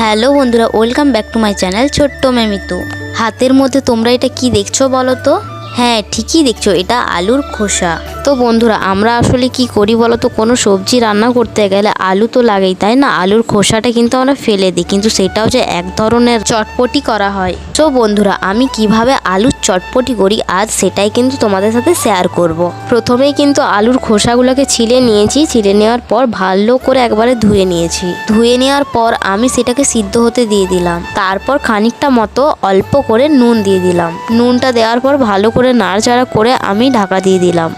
Hello বন্ধুরা, welcome back to my channel ছোট্ট মেমিতু হাতের মধ্যে তোমরা এটা কি দেখছ বলো তো? হ্যাঁ ঠিকই দেখছ, এটা আলুর খোসা। তো বন্ধুরা, আমরা আসলে কি করি বলো তো কোনো সবজি রান্না করতে গেলে আলু তো লাগেই, তাই না? আলুর খোসাটা কিন্তু আমরা ফেলে দিই। কিন্তু সেটাও যে এক ধরনের চটপটি করা হয়। তো বন্ধুরা, আমি কীভাবে আলুর চটপটি করি আজ সেটাই কিন্তু তোমাদের সাথে শেয়ার করব। প্রথমেই কিন্তু আলুর খোসাগুলোকে ছিলে নিয়েছি। ছিলে নেওয়ার পর ভালো করে একবারে ধুয়ে নিয়েছি। ধুয়ে নেওয়ার পর আমি সেটাকে সিদ্ধ হতে দিয়ে দিলাম। তারপর খানিকটা মতো অল্প করে নুন দিয়ে দিলাম। নুনটা দেওয়ার পর ভালো করে নাড়াচাড়া করে আমি ঢাকা দিয়ে দিলাম।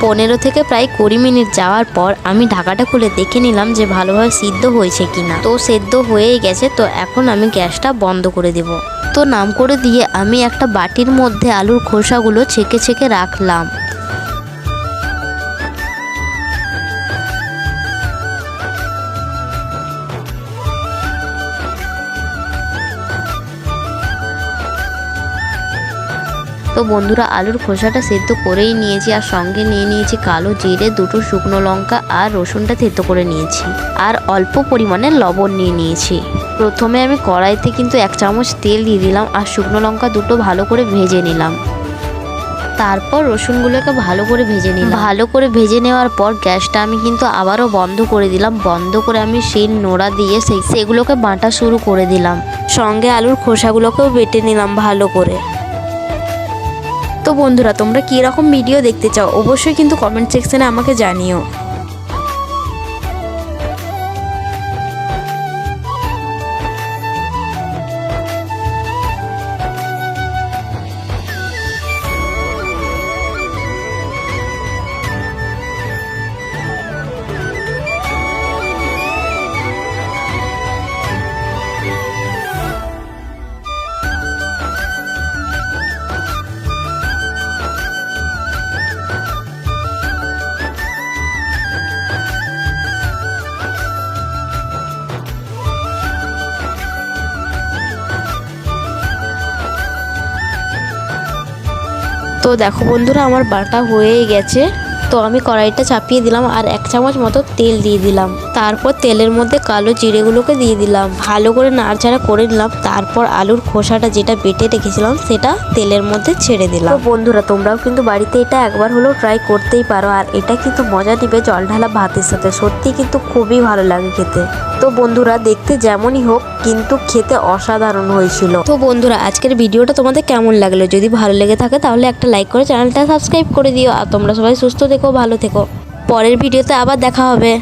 পনেরো থেকে প্রায় কুড়ি মিনিট যাওয়ার পর আমি ঢাকাটা খুলে দেখে নিলাম যে ভালোভাবে সিদ্ধ হয়েছে কিনা। তো সেদ্ধ হয়েই গেছে, তো এখন আমি গ্যাসটা বন্ধ করে দেব। তো নাম করে দিয়ে আমি একটা বাটির মধ্যে আলুর খোসাগুলো ছেঁকে ছেঁকে রাখলাম। তো বন্ধুরা আলুর খোসাটা সেদ্ধ করেই নিয়েছি আর সঙ্গে নিয়ে নিয়েছি কালো জিরে, দুটো শুকনো লঙ্কা আর রসুনটা থেতো করে নিয়েছি। আর অল্প পরিমাণে লবণ নিয়ে নিয়েছি। প্রথমে আমি কড়াইতে কিন্তু এক চামচ তেল দিয়ে দিলাম আর শুকনো লঙ্কা দুটো ভালো করে ভেজে নিলাম। তারপর রসুনগুলোকে ভালো করে ভেজে নিলাম। ভালো করে ভেজে নেওয়ার পর গ্যাসটা আমি কিন্তু আবারও বন্ধ করে দিলাম। বন্ধ করে আমি শিল নোড়া দিয়ে সেই সেগুলোকে বাঁটা শুরু করে দিলাম। সঙ্গে আলুর খোসাগুলোকেও বেটে নিলাম ভালো করে। তো বন্ধুরা তোমরা কীরকম ভিডিও দেখতে চাও? অবশ্যই কিন্তু কমেন্ট সেকশানে আমাকে জানিও। তো দেখো বন্ধুরা, আমার বাটা হয়েই গেছে। তো আমি কড়াইটা চাপিয়ে দিলাম আর এক চামচ মতো তেল দিয়ে দিলাম। তারপর তেলের মধ্যে কালো জিরেগুলোকে দিয়ে দিলাম। ভালো করে নাড়চাড়া করে নিলাম তারপর আলুর খোসাটা যেটা বেটে রেখেছিলাম সেটা তেলের মধ্যে ছেড়ে দিলাম। তো বন্ধুরা তোমরাও কিন্তু বাড়িতে এটা একবার হলেও ট্রাই করতেই পারো আর এটা কিন্তু মজা দিবে জল ঢালা ভাতের সাথে। সত্যি কিন্তু খুবই ভালো লাগে খেতে। তো বন্ধুরা দেখতে যেমনই হোক কিন্তু খেতে অসাধারণ হয়েছিল। তো বন্ধুরা আজকের ভিডিওটা তোমাদের কেমন লাগল? যদি ভালো লেগে থাকে তাহলে একটা লাইক করে চ্যানেলটা সাবস্ক্রাইব করে দিও। আর তোমরা সবাই সুস্থ থেকো ভালো থেকো। পরের ভিডিওতে আবার দেখা হবে।